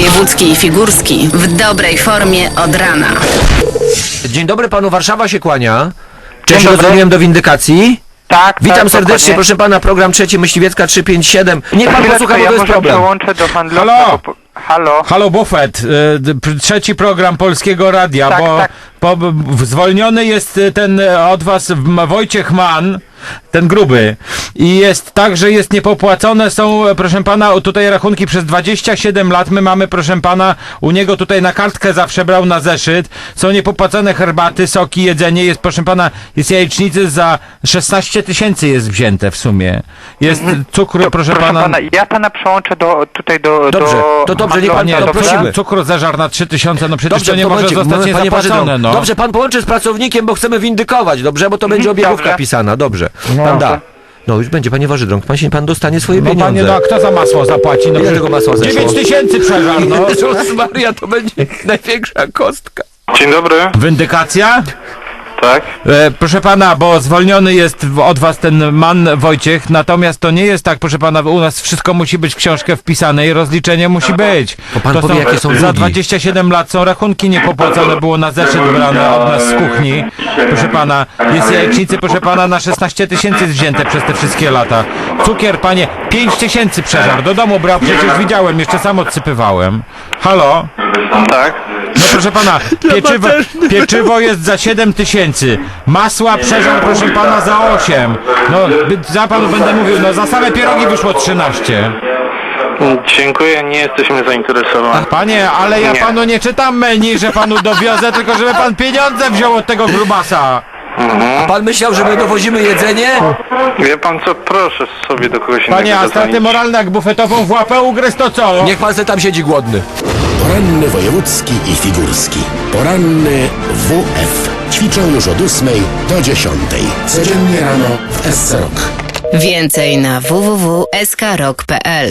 wojewódzki i figurski w dobrej formie od rana. Dzień dobry panu, Warszawa się kłania. Cześć, dobry. rozumiem do windykacji. Tak, Witam tak, serdecznie, dokładnie. proszę pana, program trzeci Myśliwiecka 357. Niech pan Chwileczkę, posłucha, bo ja to jest może problem. przełączę do handlowca. Halo? bo po- Halo? Halo Buffet, y, p- trzeci program Polskiego Radia, Tak, bo, tak. w- zwolniony jest y, ten y, od was m, Wojciech Mann, ten gruby. I jest tak, że jest niepopłacone są, proszę pana, tutaj rachunki przez 27 lat. My mamy, proszę pana, u niego tutaj na kartkę zawsze brał na zeszyt. Są niepopłacone herbaty, soki, jedzenie. Jest, proszę pana, jest jajecznicy za 16 tysięcy jest wzięte w sumie. Jest cukru, proszę, Proszę pana... pana, ja pana przełączę do, tutaj do... Dobrze, do to dobrze, niech pan- to dobrze? prosimy. Cukru zeżar na 3000, no przecież Dobrze, to nie to może będzie, zostać panie niezapłacone, no. Dobrze, pan połączy z pracownikiem, bo chcemy windykować, dobrze? Bo to będzie obiegówka dobrze. pisana, dobrze. Pan da. No już będzie, panie Warzydrąg, pan się pan dostanie swoje No pieniądze. panie, no a kto za masło zapłaci? No Ile tego masła zeszło? 9 tysięcy przeżar, no. Jezus Maria, to będzie największa kostka. Dzień dobry, Windykacja? Tak. E, proszę pana, bo zwolniony jest w- od was ten man Wojciech, natomiast to nie jest tak, proszę pana, u nas wszystko musi być w książkę wpisane i rozliczenie musi być. To pan to powie, jakie są Za długi. 27 lat są rachunki niepopłacone, było na zeszyt brane od nas z kuchni. Proszę pana, jest jajecznicy, proszę pana, na 16 tysięcy wzięte przez te wszystkie lata. Cukier, panie, 5 tysięcy przeżar, do domu brał, przecież widziałem, jeszcze sam odsypywałem. Halo? Tak. No proszę pana, pieczywo, pieczywo jest za 7 tysięcy, masła przeżar proszę pana za 8. No, by- za panu będę mówił, no za same pierogi wyszło 13. Dziękuję, nie jesteśmy zainteresowani. Panie, ale ja Nie. panu nie czytam menu, że panu dowiozę, tylko żeby pan pieniądze wziął od tego grubasa. Pan myślał, że my dowozimy jedzenie? Wie pan co, proszę sobie do kogoś innego Panie, a straty zadzwonić. moralne jak bufetową w łapę ugryzł to co? Niech pan se tam siedzi głodny. Poranny wojewódzki i figurski. Poranny WF. Ćwiczą już od 8 do 10. Codziennie rano w SC Rock. Więcej na www.skrok.pl